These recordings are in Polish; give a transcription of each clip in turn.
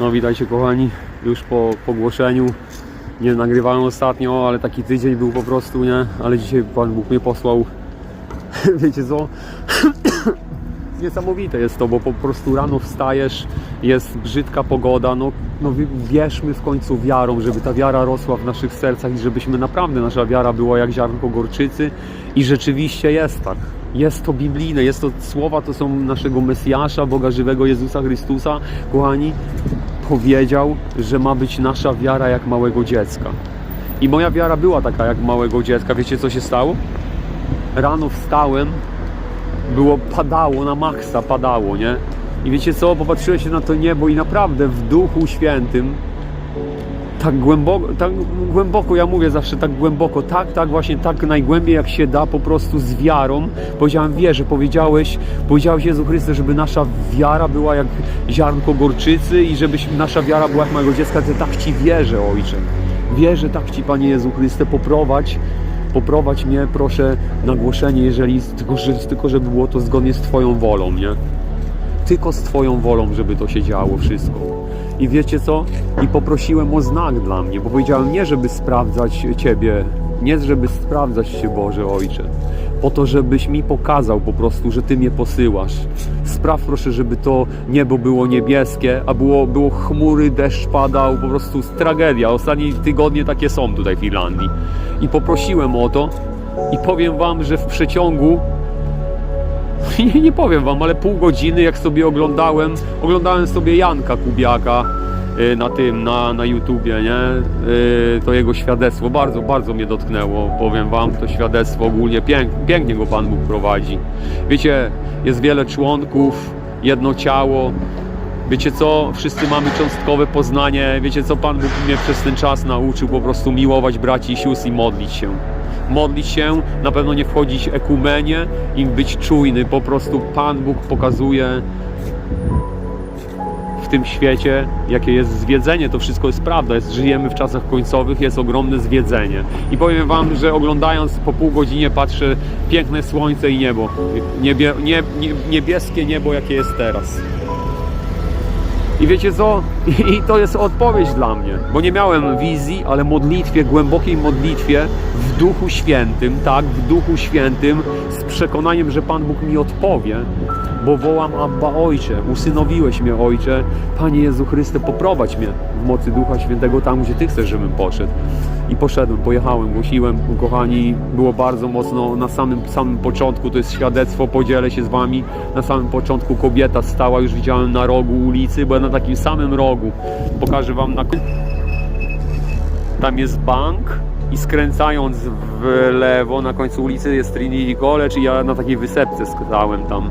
No witajcie kochani, już po pogłoszeniu. Nie nagrywałem ostatnio, ale taki tydzień był po prostu, nie? Ale dzisiaj Pan Bóg mnie posłał. Wiecie co? Niesamowite jest to, bo po prostu rano wstajesz, jest brzydka pogoda, no, no wi- wierzmy w końcu wiarą, żeby ta wiara rosła w naszych sercach i żebyśmy naprawdę, nasza wiara była jak ziarnko gorczycy i rzeczywiście jest tak. Jest to biblijne, jest to słowa, to są naszego Mesjasza, Boga żywego Jezusa Chrystusa, kochani, powiedział, że ma być nasza wiara jak małego dziecka. I moja wiara była taka jak małego dziecka. Wiecie co się stało? Rano wstałem, było, padało na maksa, padało, nie? I wiecie co, popatrzyłem się na to niebo i naprawdę w Duchu Świętym tak głęboko, tak głęboko, ja mówię zawsze tak głęboko, tak, tak, właśnie tak najgłębiej jak się da, po prostu z wiarą. Powiedziałem, wierzę, powiedziałeś, powiedziałeś Jezu Chryste, żeby nasza wiara była jak ziarnko gorczycy i żeby nasza wiara była jak mojego dziecka, to tak Ci wierzę, Ojcze. Wierzę tak Ci, Panie Jezu Chryste, poprowadź, poprowadź mnie, proszę, na głoszenie, jeżeli, tylko, że, tylko żeby było to zgodnie z Twoją wolą, nie? Tylko z Twoją wolą, żeby to się działo wszystko. I wiecie co? I poprosiłem o znak dla mnie, bo powiedziałem nie, żeby sprawdzać Ciebie, nie żeby sprawdzać Cię, Boże Ojcze, po to, żebyś mi pokazał po prostu, że Ty mnie posyłasz. Spraw proszę, żeby to niebo było niebieskie, a było, było chmury, deszcz padał, po prostu tragedia. Ostatnie tygodnie takie są tutaj w Irlandii. I poprosiłem o to i powiem Wam, że w przeciągu nie, nie powiem wam, ale pół godziny jak sobie oglądałem, oglądałem sobie Janka Kubiaka y, na tym, na, na YouTubie, nie? Y, To jego świadectwo bardzo, bardzo mnie dotknęło, powiem wam, to świadectwo ogólnie pięk, pięknie go Pan Bóg prowadzi. Wiecie, jest wiele członków, jedno ciało, Wiecie co, wszyscy mamy cząstkowe poznanie. Wiecie co, Pan Bóg mnie przez ten czas nauczył po prostu miłować braci i sióstr i modlić się. Modlić się, na pewno nie wchodzić w ekumenię i być czujny. Po prostu Pan Bóg pokazuje w tym świecie, jakie jest zwiedzenie. To wszystko jest prawda. Jest, żyjemy w czasach końcowych, jest ogromne zwiedzenie. I powiem Wam, że oglądając po pół godzinie patrzę piękne słońce i niebo. Niebie, nie, nie, niebieskie niebo, jakie jest teraz. I wiecie co? I to jest odpowiedź dla mnie, bo nie miałem wizji, ale modlitwie, głębokiej modlitwie w Duchu Świętym, tak, w Duchu Świętym, z przekonaniem, że Pan Bóg mi odpowie, bo wołam Abba Ojcze, usynowiłeś mnie Ojcze, Panie Jezu Chryste, poprowadź mnie w mocy Ducha Świętego tam, gdzie Ty chcesz, żebym poszedł. I poszedłem, pojechałem, głosiłem, kochani, było bardzo mocno na samym, samym początku, to jest świadectwo, podzielę się z Wami, na samym początku kobieta stała, już widziałem na rogu ulicy, byłem na takim samym rogu, pokażę Wam na tam jest bank i skręcając w lewo na końcu ulicy jest Trinity College i ja na takiej wysepce stałem tam.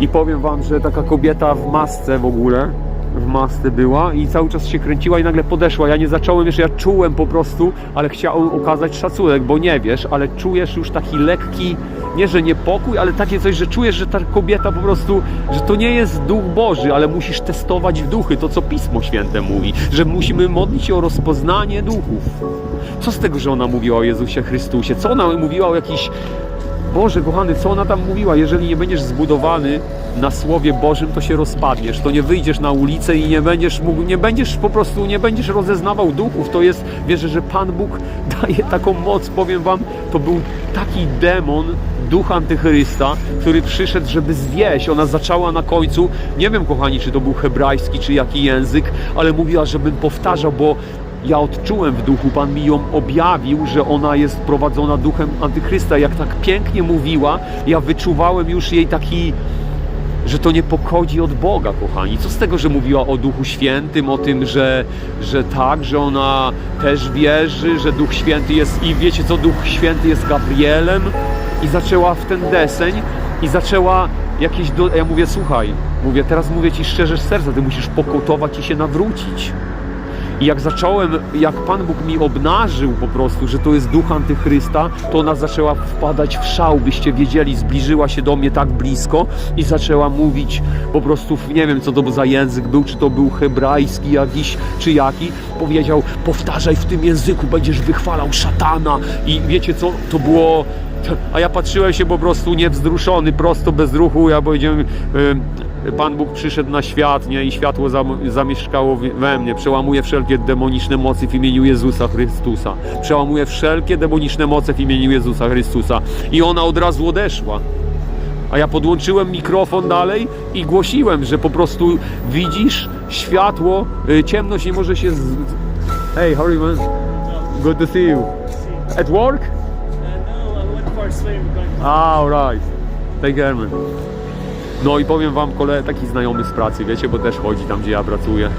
I powiem wam, że taka kobieta w masce w ogóle, w masce była i cały czas się kręciła i nagle podeszła. Ja nie zacząłem jeszcze, ja czułem po prostu, ale chciałem okazać szacunek, bo nie wiesz, ale czujesz już taki lekki, nie że niepokój, ale takie coś, że czujesz, że ta kobieta po prostu, że to nie jest duch Boży, ale musisz testować w duchy, to co Pismo Święte mówi, że musimy modlić się o rozpoznanie duchów. Co z tego, że ona mówiła o Jezusie Chrystusie? Co ona mówiła o jakiś Boże, kochany, co ona tam mówiła? Jeżeli nie będziesz zbudowany na Słowie Bożym, to się rozpadniesz. To nie wyjdziesz na ulicę i nie będziesz mógł, nie będziesz po prostu, nie będziesz rozeznawał duchów. To jest, wierzę, że Pan Bóg daje taką moc. Powiem wam, to był taki demon, duch antychrysta, który przyszedł, żeby zwieść. Ona zaczęła na końcu, nie wiem, kochani, czy to był hebrajski, czy jaki język, ale mówiła, żebym powtarzał, bo ja odczułem w duchu, Pan mi ją objawił, że ona jest prowadzona duchem antychrysta. Jak tak pięknie mówiła, ja wyczuwałem już jej taki, że to nie pochodzi od Boga, kochani. Co z tego, że mówiła o Duchu Świętym, o tym, że, że tak, że ona też wierzy, że Duch Święty jest i wiecie co, Duch Święty jest Gabrielem i zaczęła w ten deseń i zaczęła jakieś, do... ja mówię, słuchaj, mówię, teraz mówię Ci szczerze z serca, Ty musisz pokutować i się nawrócić. I jak zacząłem, jak Pan Bóg mi obnażył po prostu, że to jest duch antychrysta, to ona zaczęła wpadać w szał, byście wiedzieli, zbliżyła się do mnie tak blisko i zaczęła mówić po prostu, nie wiem co to za język był, czy to był hebrajski jakiś, czy jaki, powiedział, powtarzaj w tym języku, będziesz wychwalał szatana. I wiecie co, to było a ja patrzyłem się po prostu niewzruszony, prosto bez ruchu. Ja powiedziałem, Pan Bóg przyszedł na świat, nie? I światło zam- zamieszkało we mnie. Przełamuje wszelkie demoniczne mocy w imieniu Jezusa Chrystusa. Przełamuje wszelkie demoniczne moce w imieniu Jezusa Chrystusa. I ona od razu odeszła. A ja podłączyłem mikrofon dalej i głosiłem, że po prostu widzisz światło, y, ciemność nie może się. Z... Hey, how are you, man? Good to see you. At work? Uh, no, I went for a swim. Ah, alright. Take care, man. No i powiem wam, kole, taki znajomy z pracy, wiecie, bo też chodzi tam, gdzie ja pracuję.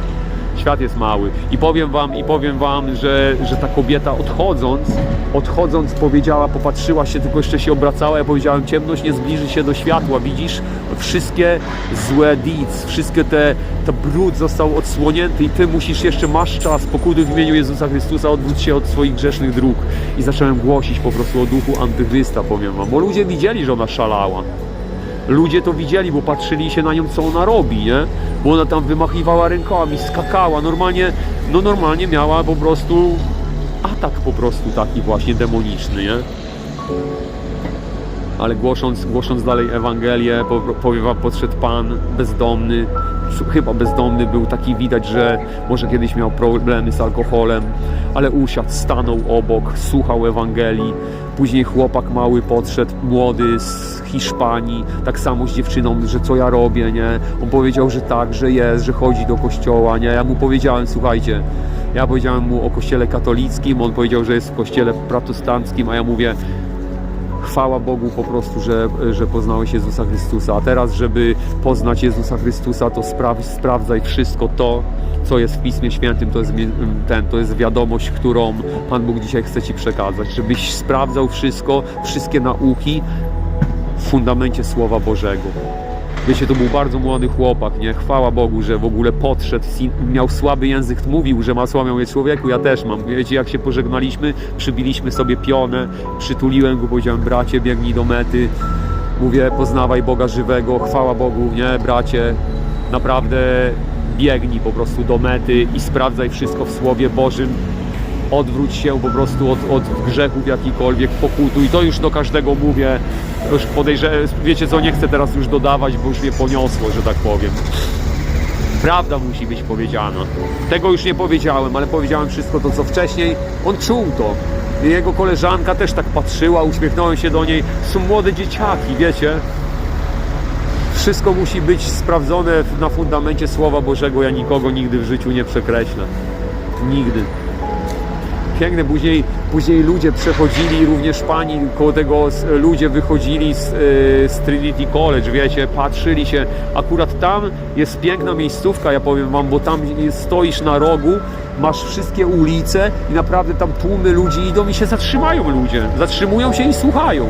Świat jest mały. I powiem wam, i powiem wam, że, że ta kobieta odchodząc, odchodząc powiedziała, popatrzyła się, tylko jeszcze się obracała, ja powiedziałem, ciemność nie zbliży się do światła, widzisz? Wszystkie złe deeds, wszystkie te, te brud został odsłonięty i ty musisz jeszcze, masz czas, pokuty w imieniu Jezusa Chrystusa, odwróć się od swoich grzesznych dróg. I zacząłem głosić po prostu o duchu antychrysta, powiem wam, bo ludzie widzieli, że ona szalała. Ludzie to widzieli, bo patrzyli się na nią, co ona robi, nie? Bo ona tam wymachiwała rękami, skakała, normalnie, no normalnie miała po prostu atak po prostu taki właśnie demoniczny, nie? Ale głosząc, głosząc dalej Ewangelię, po- powiem wam, podszedł Pan bezdomny, chyba bezdomny był, taki widać, że może kiedyś miał problemy z alkoholem, ale usiadł, stanął obok, słuchał Ewangelii. Później chłopak mały podszedł, młody z Hiszpanii, tak samo z dziewczyną, że co ja robię, nie? On powiedział, że tak, że jest, że chodzi do kościoła, nie? Ja mu powiedziałem, słuchajcie, ja powiedziałem mu o kościele katolickim, on powiedział, że jest w kościele protestanckim, a ja mówię, chwała Bogu po prostu, że, że poznałeś Jezusa Chrystusa. A teraz, żeby poznać Jezusa Chrystusa, to spraw, sprawdzaj wszystko to, co jest w Pismie Świętym, to jest, ten, to jest wiadomość, którą Pan Bóg dzisiaj chce Ci przekazać. Żebyś sprawdzał wszystko, wszystkie nauki w fundamencie Słowa Bożego. Wiecie, to był bardzo młody chłopak, nie? Chwała Bogu, że w ogóle podszedł, miał słaby język, mówił, że ma słabą jest człowieku, ja też mam. Wiecie, jak się pożegnaliśmy, przybiliśmy sobie pionę, przytuliłem go, powiedziałem, bracie, biegnij do mety. Mówię, poznawaj Boga żywego, chwała Bogu, nie, bracie, naprawdę biegnij po prostu do mety i sprawdzaj wszystko w Słowie Bożym. Odwróć się po prostu od, od grzechów jakikolwiek, pokutu i to już do każdego mówię, już wiecie co, nie chcę teraz już dodawać, bo już mnie poniosło, że tak powiem. Prawda musi być powiedziana. Tego już nie powiedziałem, ale powiedziałem wszystko to, co wcześniej. On czuł to. Jego koleżanka też tak patrzyła, uśmiechnąłem się do niej. Są młode dzieciaki, wiecie. Wszystko musi być sprawdzone na fundamencie Słowa Bożego. Ja nikogo nigdy w życiu nie przekreślę. Nigdy piękne. Później, później ludzie przechodzili, również pani koło tego ludzie wychodzili z, y, z Trinity College, wiecie, patrzyli się. Akurat tam jest piękna miejscówka, ja powiem wam, bo tam stoisz na rogu, masz wszystkie ulice i naprawdę tam tłumy ludzi idą i się zatrzymają ludzie. Zatrzymują się i słuchają.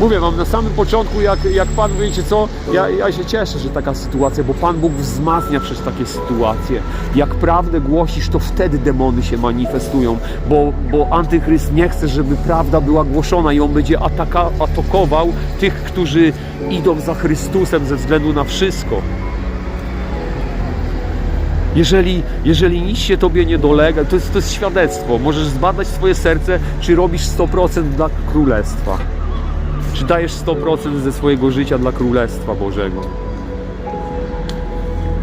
Mówię wam, na samym początku, jak, jak Pan, wiecie co, ja, ja się cieszę, że taka sytuacja, bo Pan Bóg wzmacnia przez takie sytuacje. Jak prawdę głosisz, to wtedy demony się manifestują, bo, bo Antychryst nie chce, żeby prawda była głoszona i on będzie ataka, atakował tych, którzy idą za Chrystusem ze względu na wszystko. Jeżeli, jeżeli nic się tobie nie dolega, to jest, to jest świadectwo. Możesz zbadać swoje serce, czy robisz 100% dla Królestwa. Czy dajesz 100% ze swojego życia dla Królestwa Bożego?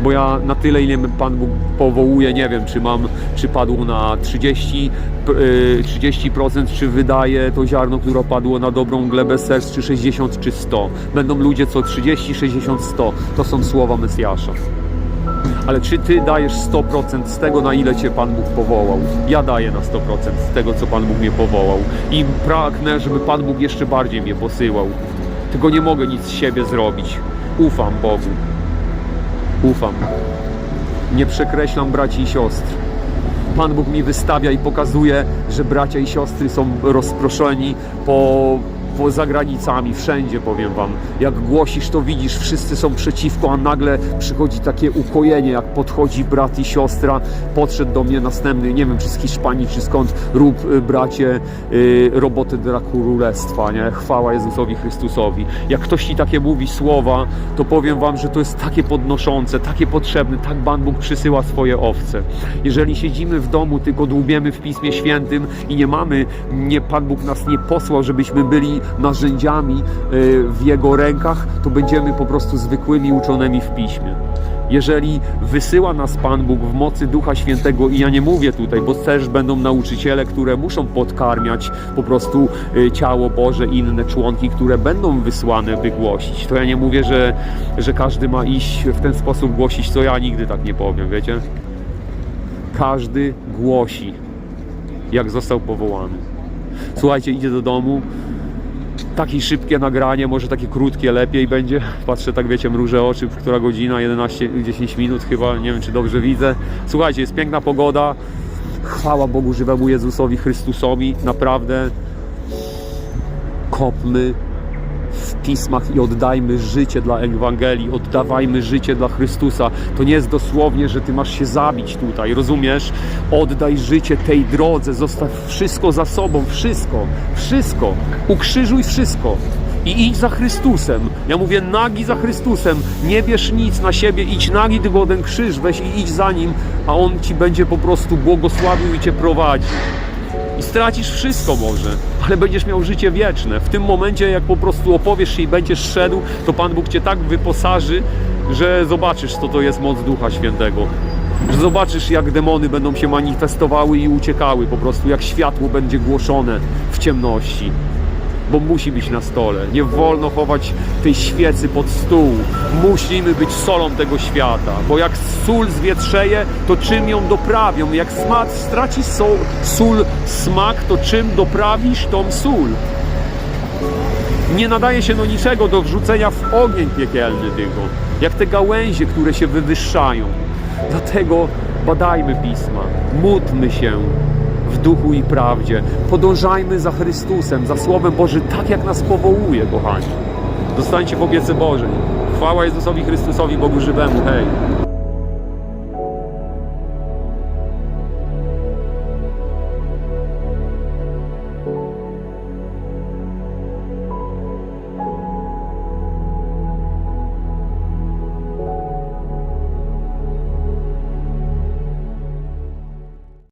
Bo ja na tyle, ile Pan Bóg powołuje, nie wiem, czy mam, czy padło na 30, p- y, 30%, czy wydaje to ziarno, które padło na dobrą glebę serc, czy 60, czy 100. Będą ludzie co 30, 60, 100. To są słowa Mesjasza. Ale czy ty dajesz 100% z tego, na ile cię Pan Bóg powołał? Ja daję na 100% z tego, co Pan Bóg mnie powołał. I pragnę, żeby Pan Bóg jeszcze bardziej mnie posyłał. Tylko nie mogę nic z siebie zrobić. Ufam Bogu. Ufam. Nie przekreślam braci i siostr. Pan Bóg mi wystawia i pokazuje, że bracia i siostry są rozproszeni po, poza granicami, wszędzie powiem wam. Jak głosisz, to widzisz, wszyscy są przeciwko, a nagle przychodzi takie ukojenie, jak podchodzi brat i siostra. Podszedł do mnie następny, nie wiem czy z Hiszpanii, czy skąd, rób y, bracie y, robotę dla królestwa, nie? Chwała Jezusowi Chrystusowi. Jak ktoś ci takie mówi słowa, to powiem wam, że to jest takie podnoszące, takie potrzebne, tak Pan Bóg przysyła swoje owce. Jeżeli siedzimy w domu, tylko dłubiemy w Pismie Świętym i nie mamy, nie, Pan Bóg nas nie posłał, żebyśmy byli narzędziami y, w Jego rękach, to będziemy po prostu zwykłymi uczonymi w Piśmie. Jeżeli wysyła nas Pan Bóg w mocy Ducha Świętego, i ja nie mówię tutaj, bo też będą nauczyciele, które muszą podkarmiać po prostu y, ciało Boże inne członki, które będą wysłane, by głosić. To ja nie mówię, że, że każdy ma iść w ten sposób głosić, co ja nigdy tak nie powiem, wiecie? Każdy głosi, jak został powołany. Słuchajcie, idzie do domu, takie szybkie nagranie, może takie krótkie lepiej będzie. Patrzę tak, wiecie, mrużę oczy, która godzina, 11, 10 minut chyba, nie wiem czy dobrze widzę. Słuchajcie, jest piękna pogoda. Chwała Bogu żywemu Jezusowi Chrystusowi. Naprawdę kopmy pismach i oddajmy życie dla Ewangelii, oddawajmy życie dla Chrystusa. To nie jest dosłownie, że ty masz się zabić tutaj, rozumiesz? Oddaj życie tej drodze, zostaw wszystko za sobą, wszystko, wszystko. Ukrzyżuj wszystko. I idź za Chrystusem. Ja mówię nagi za Chrystusem. Nie bierz nic na siebie, idź nagi, tylko ten krzyż weź i idź za Nim, a On Ci będzie po prostu błogosławił i Cię prowadził i stracisz wszystko może, ale będziesz miał życie wieczne. W tym momencie, jak po prostu opowiesz się i będziesz szedł, to Pan Bóg cię tak wyposaży, że zobaczysz, co to jest moc Ducha Świętego. Że zobaczysz, jak demony będą się manifestowały i uciekały, po prostu jak światło będzie głoszone w ciemności. Bo musi być na stole. Nie wolno chować tej świecy pod stół. Musimy być solą tego świata. Bo jak sól zwietrzeje, to czym ją doprawią? Jak smak straci sol, sól smak, to czym doprawisz tą sól? Nie nadaje się do niczego do wrzucenia w ogień piekielny tylko. Jak te gałęzie, które się wywyższają. Dlatego badajmy pisma, módlmy się w duchu i prawdzie. Podążajmy za Chrystusem, za Słowem Bożym, tak jak nas powołuje, kochani. Zostańcie w opiece Bożej. Chwała Jezusowi Chrystusowi, Bogu żywemu. Hej!